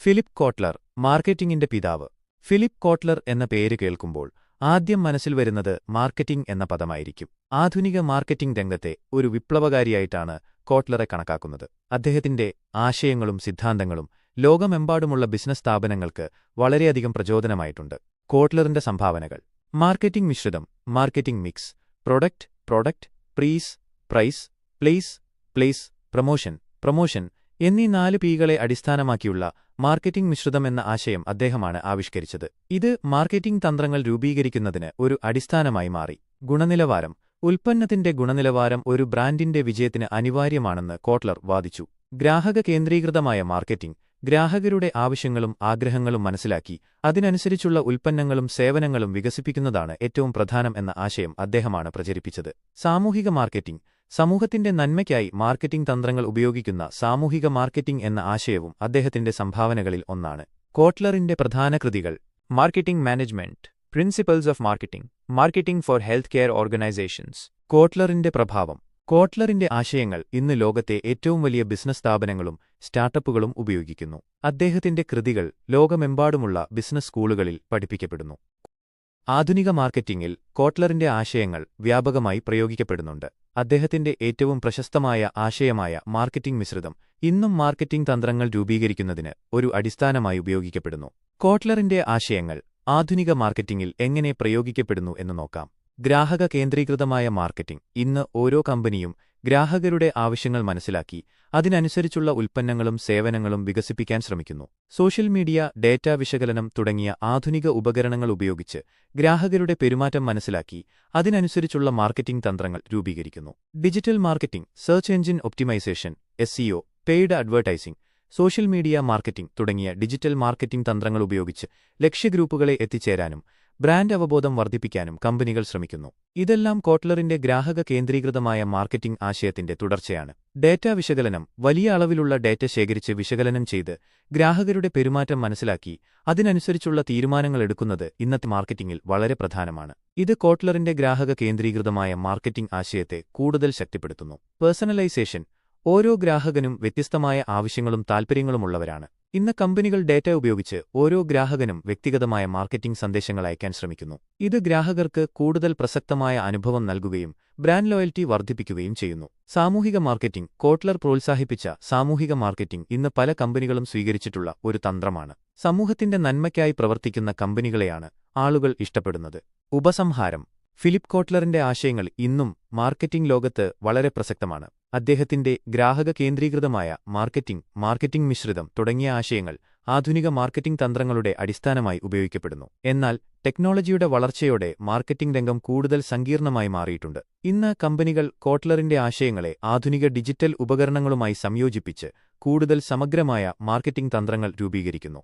Philip Kotler മാർക്കറ്റിംഗിന്റെ പിതാവ്. Philip Kotler എന്ന പേര് കേൾക്കുമ്പോൾ ആദ്യം മനസ്സിൽ വരുന്നത് മാർക്കറ്റിംഗ് എന്ന പദമായിരിക്കും. ആധുനിക മാർക്കറ്റിംഗ് രംഗത്തെ ഒരു വിപ്ലവകാരിയായിട്ടാണ് കോട്ട്ലറെ കണക്കാക്കുന്നത്. അദ്ദേഹത്തിന്റെ ആശയങ്ങളും സിദ്ധാന്തങ്ങളും ലോകമെമ്പാടുമുള്ള ബിസിനസ് സ്ഥാപനങ്ങൾക്ക് വളരെയധികം പ്രചോദനമായിട്ടുണ്ട്. കോട്ട്ലറിന്റെ സംഭാവനകൾ. മാർക്കറ്റിംഗ് മിശ്രിതം marketing mix product product price price place place promotion promotion എന്നീ നാല് പീകളെ അടിസ്ഥാനമാക്കിയുള്ള മാർക്കറ്റിംഗ് മിശ്രിതം എന്ന ആശയം അദ്ദേഹമാണ് ആവിഷ്കരിച്ചത്. ഇത് മാർക്കറ്റിംഗ് തന്ത്രങ്ങൾ രൂപീകരിക്കുന്നതിന് ഒരു അടിസ്ഥാനമായി മാറി. ഗുണനിലവാരം. ഉൽപ്പന്നത്തിന്റെ ഗുണനിലവാരം ഒരു ബ്രാൻഡിന്റെ വിജയത്തിന് അനിവാര്യമാണെന്ന് കോട്ട്ലർ വാദിച്ചു. ഗ്രാഹക കേന്ദ്രീകൃതമായ മാർക്കറ്റിംഗ് ഗ്രാഹകരുടെ ആവശ്യങ്ങളും ആഗ്രഹങ്ങളും മനസ്സിലാക്കി അതിനനുസരിച്ചുള്ള ഉൽപ്പന്നങ്ങളും സേവനങ്ങളും വികസിപ്പിക്കുന്നതാണ് ഏറ്റവും പ്രധാനം എന്ന ആശയം അദ്ദേഹമാണ് പ്രചരിപ്പിച്ചത്. സാമൂഹിക മാർക്കറ്റിംഗ് സമൂഹത്തിന്റെ നന്മയ്ക്കായി മാർക്കറ്റിംഗ് തന്ത്രങ്ങൾ ഉപയോഗിക്കുന്ന സാമൂഹിക മാർക്കറ്റിംഗ് എന്ന ആശയവും അദ്ദേഹത്തിന്റെ സംഭാവനകളിൽ ഒന്നാണ്. കോട്ട്ലറിന്റെ പ്രധാന കൃതികൾ marketing management principles of marketing marketing for health care organizations കോട്ട്ലറിന്റെ പ്രഭാവം. കോട്ട്ലറിന്റെ ആശയങ്ങൾ ഇന്ന് ലോകത്തെ ഏറ്റവും വലിയ ബിസിനസ് സ്ഥാപനങ്ങളും സ്റ്റാർട്ടപ്പുകളും ഉപയോഗിക്കുന്നു. അദ്ദേഹത്തിന്റെ കൃതികൾ ലോകമെമ്പാടുമുള്ള ബിസിനസ് സ്കൂളുകളിൽ പഠിപ്പിക്കപ്പെടുന്നു. ആധുനിക മാർക്കറ്റിംഗിൽ കോട്ട്ലറിന്റെ ആശയങ്ങൾ വ്യാപകമായി പ്രയോഗിക്കപ്പെടുന്നുണ്ട്. അദ്ദേഹത്തിന്റെ ഏറ്റവും പ്രശസ്തമായ ആശയമായ മാർക്കറ്റിംഗ് മിശ്രിതം ഇന്നും മാർക്കറ്റിംഗ് തന്ത്രങ്ങൾ രൂപീകരിക്കുന്നതിന് ഒരു അടിസ്ഥാനമായി ഉപയോഗിക്കപ്പെടുന്നു. കോട്ട്ലറിന്റെ ആശയങ്ങൾ ആധുനിക മാർക്കറ്റിംഗിൽ എങ്ങനെ പ്രയോഗിക്കപ്പെടുന്നു എന്ന് നോക്കാം. ഗ്രാഹക കേന്ദ്രീകൃതമായ മാർക്കറ്റിംഗ് ഇന്ന് ഓരോ കമ്പനിയും ഗ്രാഹകരുടെ ആവശ്യങ്ങൾ മനസ്സിലാക്കി അതിനനുസരിച്ചുള്ള ഉൽപ്പന്നങ്ങളും സേവനങ്ങളും വികസിപ്പിക്കാൻ ശ്രമിക്കുന്നു. സോഷ്യൽ മീഡിയ ഡേറ്റ വിശകലനം തുടങ്ങിയ ആധുനിക ഉപകരണങ്ങൾ ഉപയോഗിച്ച് ഗ്രാഹകരുടെ പെരുമാറ്റം മനസ്സിലാക്കി അതിനനുസരിച്ചുള്ള മാർക്കറ്റിംഗ് തന്ത്രങ്ങൾ രൂപീകരിക്കുന്നു. Digital marketing search engine optimization S paid advertising social media marketing തുടങ്ങിയ ഡിജിറ്റൽ മാർക്കറ്റിംഗ് തന്ത്രങ്ങൾ ഉപയോഗിച്ച് ലക്ഷ്യഗ്രൂപ്പുകളെ എത്തിച്ചേരാനും ബ്രാൻഡ് അവബോധം വർദ്ധിപ്പിക്കാനും കമ്പനികൾ ശ്രമിക്കുന്നു. ഇതെല്ലാം കോട്ട്ലറിന്റെ ഗ്രാഹക കേന്ദ്രീകൃതമായ മാർക്കറ്റിംഗ് ആശയത്തിന്റെ തുടർച്ചയാണ്. ഡേറ്റ വിശകലനം വലിയ അളവിലുള്ള ഡേറ്റ ശേഖരിച്ച് വിശകലനം ചെയ്ത് ഗ്രാഹകരുടെ പെരുമാറ്റം മനസ്സിലാക്കി അതിനനുസരിച്ചുള്ള തീരുമാനങ്ങൾ എടുക്കുന്നത് ഇന്നത്തെ മാർക്കറ്റിംഗിൽ വളരെ പ്രധാനമാണ്. ഇത് കോട്ട്ലറിന്റെ ഗ്രാഹക കേന്ദ്രീകൃതമായ മാർക്കറ്റിംഗ് ആശയത്തെ കൂടുതൽ ശക്തിപ്പെടുത്തുന്നു. പേഴ്സണലൈസേഷൻ ഓരോ ഗ്രാഹകനും വ്യത്യസ്തമായ ആവശ്യങ്ങളും താൽപ്പര്യങ്ങളുമുള്ളവരാണ് ഇന്ന് കമ്പനികൾ ഡേറ്റ ഉപയോഗിച്ച് ഓരോ ഗ്രാഹകനും വ്യക്തിഗതമായ മാർക്കറ്റിംഗ് സന്ദേശങ്ങൾ അയക്കാൻ ശ്രമിക്കുന്നു. ഇത് ഗ്രാഹകർക്ക് കൂടുതൽ പ്രസക്തമായ അനുഭവം നൽകുകയും ബ്രാൻഡ് ലോയൽറ്റി വർദ്ധിപ്പിക്കുകയും ചെയ്യുന്നു. സാമൂഹിക മാർക്കറ്റിംഗ് കോട്ട്ലർ പ്രോത്സാഹിപ്പിച്ച സാമൂഹിക മാർക്കറ്റിംഗ് ഇന്ന് പല കമ്പനികളും സ്വീകരിച്ചിട്ടുള്ള ഒരു തന്ത്രമാണ്. സമൂഹത്തിന്റെ നന്മയ്ക്കായി പ്രവർത്തിക്കുന്ന കമ്പനികളെയാണ് ആളുകൾ ഇഷ്ടപ്പെടുന്നത്. ഉപസംഹാരം ഫിലിപ്പ് കോട്ട്ലറിന്റെ ആശയങ്ങൾ ഇന്നും മാർക്കറ്റിംഗ് ലോകത്ത് വളരെ പ്രസക്തമാണ്. അദ്ദേഹത്തിന്റെ ഗ്രാഹക കേന്ദ്രീകൃതമായ മാർക്കറ്റിംഗ് മാർക്കറ്റിംഗ് മിശ്രിതം തുടങ്ങിയ ആശയങ്ങൾ ആധുനിക മാർക്കറ്റിംഗ് തന്ത്രങ്ങളുടെ അടിസ്ഥാനമായി ഉപയോഗിക്കപ്പെടുന്നു. എന്നാൽ ടെക്നോളജിയുടെ വളർച്ചയോടെ മാർക്കറ്റിംഗ് രംഗം കൂടുതൽ സങ്കീർണമായി മാറിയിട്ടുണ്ട്. ഇന്ന് കമ്പനികൾ കോട്ട്ലറിന്റെ ആശയങ്ങളെ ആധുനിക ഡിജിറ്റൽ ഉപകരണങ്ങളുമായി സംയോജിപ്പിച്ച് കൂടുതൽ സമഗ്രമായ മാർക്കറ്റിംഗ് തന്ത്രങ്ങൾ രൂപീകരിക്കുന്നു.